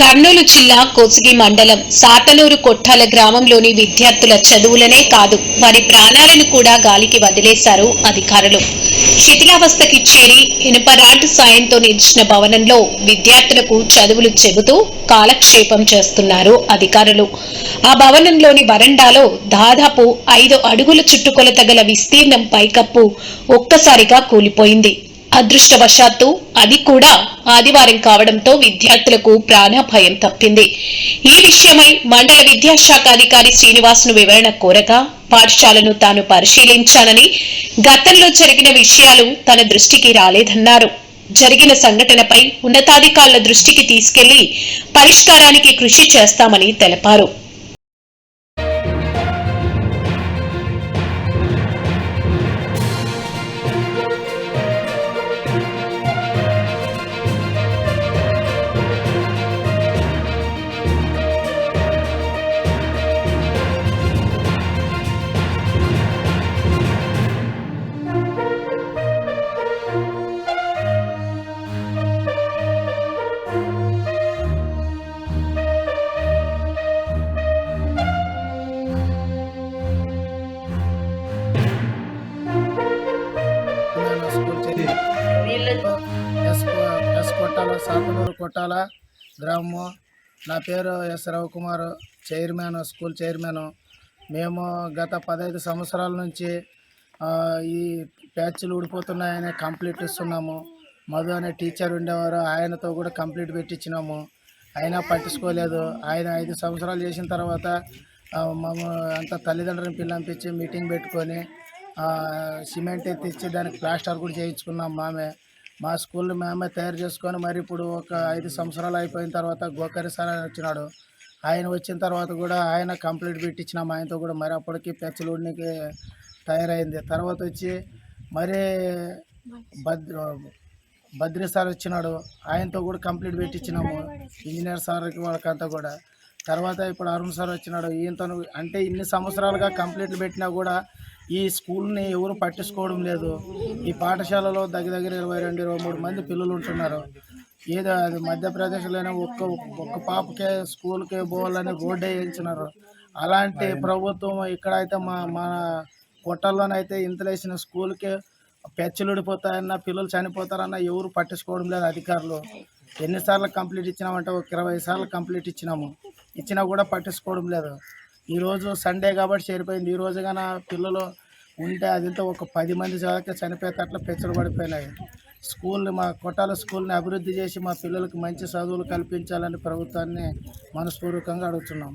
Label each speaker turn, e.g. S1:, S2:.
S1: కర్నూలు జిల్లా కోసిగి మండలం సాతనూరు కొట్టాల గ్రామంలోని విద్యార్థుల చదువులనే కాదు వారి ప్రాణాలను కూడా గాలికి వదిలేశారు అధికారులు. శిథిలావస్థకి చేరి ఇనుప రాళ్ళు సాయంతో నిలిచిన భవనంలో విద్యార్థులకు చదువులు చెబుతూ కాలక్షేపం చేస్తున్నారు అధికారులు. ఆ భవనంలోని వరండాలో దాదాపు ఐదు అడుగుల చుట్టుకొలత గల విస్తీర్ణం పైకప్పు ఒక్కసారిగా కూలిపోయింది. అదృష్టవశాత్తు అది కూడా ఆదివారం కావడంతో విద్యార్థులకు ప్రాణభయం తప్పింది. ఈ విషయమై మండల విద్యాశాఖ అధికారి శ్రీనివాస్ను వివరణ కోరగా పాఠశాలను తాను పరిశీలించానని గతంలో జరిగిన విషయాలు తన దృష్టికి రాలేదన్నారు. జరిగిన సంఘటనపై ఉన్నతాధికారుల దృష్టికి తీసుకెళ్ళి పరిష్కారానికి కృషి చేస్తామని తెలిపారు.
S2: ఎస్ కొ- ఎస్ కొట్టాల సాతనూరు కొట్టాల? గ్రామము. నా పేరు S Ravikumar chairman school chairman. మేము గత పదహైదు సంవత్సరాల నుంచి ఈ ప్యాచ్లు ఊడిపోతున్నాయని కంప్లీట్ ఇస్తున్నాము. మధు అనే టీచర్ ఉండేవారు ఆయనతో కూడా కంప్లీట్ పెట్టించినాము. అయినా పట్టించుకోలేదు. ఆయన ఐదు సంవత్సరాలు చేసిన తర్వాత ఆ, మమ్మ అంత తల్లిదండ్రులను పిల్లంపించి మీటింగ్ పెట్టుకొని సిమెంట్ తెచ్చి దానికి ప్లాస్టర్ కూడా చేయించుకున్నాం మామే. మా స్కూల్ మేమే తయారు చేసుకొని మరి ఇప్పుడు ఒక ఐదు సంవత్సరాలు అయిపోయిన తర్వాత గోకరి సార్ అని వచ్చినాడు. ఆయన వచ్చిన తర్వాత కూడా ఆయన కంప్లీట్ పెట్టించినాం ఆయనతో కూడా మరి అప్పటికి పెచ్చలూడికి తయారైంది. తర్వాత వచ్చి మరి భద్ర బద్రి సార్ వచ్చినాడు. ఆయనతో కూడా కంప్లీట్ పెట్టించినాము. ఇంజనీర్ సార్కి వాళ్ళకంతా కూడా. తర్వాత ఇప్పుడు అరుణ్ సార్ వచ్చినాడు. ఈయనతో అంటే ఇన్ని సంవత్సరాలుగా కంప్లీట్లు పెట్టినా కూడా ఈ స్కూల్ని ఎవరు పట్టించుకోవడం లేదు. ఈ పాఠశాలలో దగ్గర దగ్గర ఇరవై రెండు ఇరవై మూడు మంది పిల్లలు ఉంటున్నారు. ఏదో అది మధ్యప్రదేశ్లోనే ఒక్క ఒక్క పాపకే స్కూల్కే పోవాలని రోడ్డే వేయించినారు. అలాంటి ప్రభుత్వం ఇక్కడైతే మా మా కొట్టల్లోనైతే ఇంతలేసిన స్కూల్కే పెచ్చలుడిపోతాయన్న పిల్లలు చనిపోతారన్న ఎవరు పట్టించుకోవడం లేదు అధికారులు. ఎన్నిసార్లు కంప్లీట్ ఇచ్చినామంటే ఒక ఇరవై సార్లు కంప్లీట్ ఇచ్చినాము. ఇచ్చినా కూడా పట్టించుకోవడం లేదు. ఈరోజు సండే కాబట్టి చేరిపోయింది ఈ రోజు పిల్లలు ఉంటే అదింతా ఒక పది మంది చదివితే చనిపోయేటట్లు పెచ్చలు పడిపోయినాయి. స్కూల్ని మా కొట్టాల స్కూల్ని అభివృద్ధి చేసి మా పిల్లలకు మంచి చదువులు కల్పించాలని ప్రభుత్వాన్ని మనస్పూర్వకంగా అడుగుతున్నాం.